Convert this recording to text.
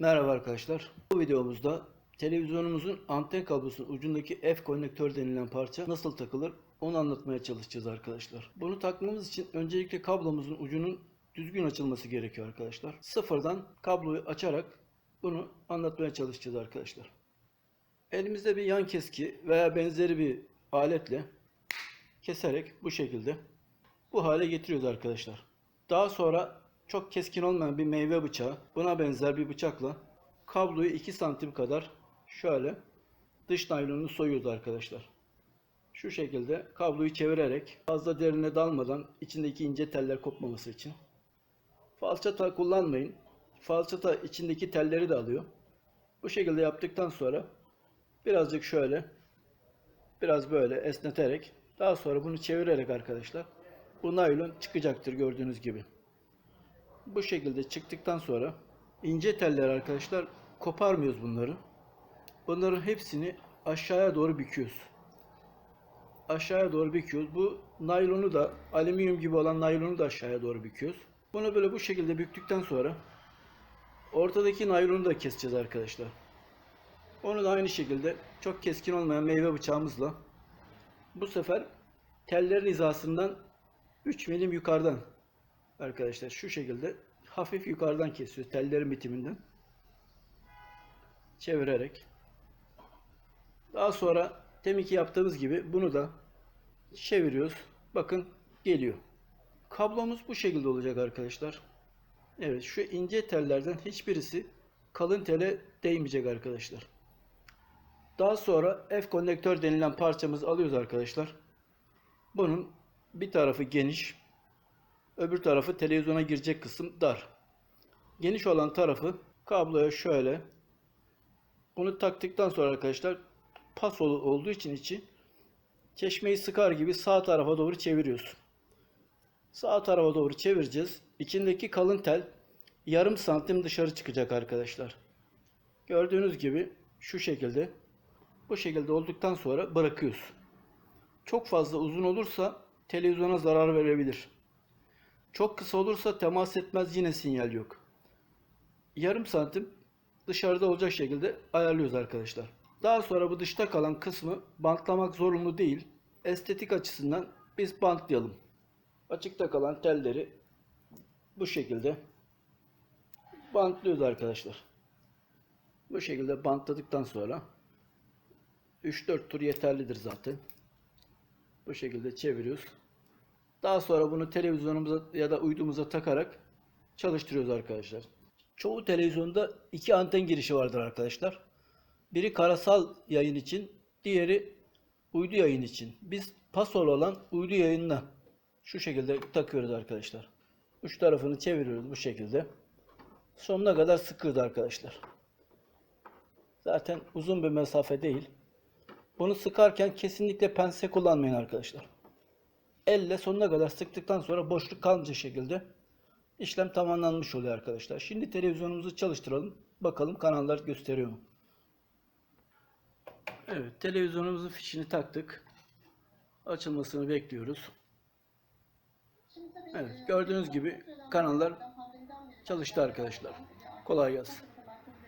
Merhaba arkadaşlar. Bu videomuzda televizyonumuzun anten kablosunun ucundaki F konnektör denilen parça nasıl takılır onu anlatmaya çalışacağız arkadaşlar. Bunu takmamız için öncelikle kablomuzun ucunun düzgün açılması gerekiyor arkadaşlar. Sıfırdan kabloyu açarak bunu anlatmaya çalışacağız arkadaşlar. Elimizde bir yan keski veya benzeri bir aletle keserek bu şekilde bu hale getiriyoruz arkadaşlar. Daha sonra çok keskin olmayan bir meyve bıçağı, buna benzer bir bıçakla kabloyu 2 santim kadar şöyle dış naylonunu soyuyoruz arkadaşlar. Şu şekilde kabloyu çevirerek fazla derine dalmadan içindeki ince teller kopmaması için. Falçata kullanmayın. Falçata içindeki telleri de alıyor. Bu şekilde yaptıktan sonra birazcık şöyle biraz böyle esneterek daha sonra bunu çevirerek arkadaşlar bu naylon çıkacaktır gördüğünüz gibi. Bu şekilde çıktıktan sonra ince teller arkadaşlar koparmıyoruz bunları. Bunların hepsini aşağıya doğru büküyoruz. Aşağıya doğru büküyoruz. Bu naylonu da alüminyum gibi olan naylonu da aşağıya doğru büküyoruz. Bunu böyle bu şekilde büktükten sonra ortadaki naylonu da keseceğiz arkadaşlar. Onu da aynı şekilde çok keskin olmayan meyve bıçağımızla bu sefer tellerin hizasından 3 milim yukarıdan arkadaşlar şu şekilde hafif yukarıdan kesiyoruz tellerin bitiminden. Çevirerek. Daha sonra deminki yaptığımız gibi bunu da çeviriyoruz. Bakın geliyor. Kablomuz bu şekilde olacak arkadaşlar. Evet şu ince tellerden hiçbirisi kalın tele değmeyecek arkadaşlar. Daha sonra F konnektör denilen parçamızı alıyoruz arkadaşlar. Bunun bir tarafı geniş Öbür tarafı televizyona girecek kısım dar. Geniş olan tarafı kabloya şöyle bunu taktıktan sonra arkadaşlar pas olduğu için içi çeşmeyi sıkar gibi sağ tarafa doğru çeviriyoruz. Sağ tarafa doğru çevireceğiz. İçindeki kalın tel yarım santim dışarı çıkacak arkadaşlar. Gördüğünüz gibi şu şekilde bu şekilde olduktan sonra bırakıyoruz. Çok fazla uzun olursa televizyona zarar verebilir. Çok kısa olursa temas etmez yine sinyal yok. Yarım santim dışarıda olacak şekilde ayarlıyoruz arkadaşlar. Daha sonra bu dışta kalan kısmı bantlamak zorunlu değil. Estetik açısından biz bantlayalım. Açıkta kalan telleri bu şekilde bantlıyoruz arkadaşlar. Bu şekilde bantladıktan sonra 3-4 tur yeterlidir zaten. Bu şekilde çeviriyoruz. Daha sonra bunu televizyonumuza ya da uydumuza takarak çalıştırıyoruz arkadaşlar. Çoğu televizyonda iki anten girişi vardır arkadaşlar. Biri karasal yayın için, diğeri uydu yayın için. Biz pasolu olan uydu yayınına şu şekilde takıyoruz arkadaşlar. Uç tarafını çeviriyoruz bu şekilde. Sonuna kadar sıkıyoruz arkadaşlar. Zaten uzun bir mesafe değil. Bunu sıkarken kesinlikle pense kullanmayın arkadaşlar elle sonuna kadar sıktıktan sonra boşluk kalmayacak şekilde işlem tamamlanmış oluyor arkadaşlar. Şimdi televizyonumuzu çalıştıralım. Bakalım kanallar gösteriyor mu? Evet televizyonumuzun fişini taktık. Açılmasını bekliyoruz. Evet gördüğünüz gibi kanallar çalıştı arkadaşlar. Kolay gelsin.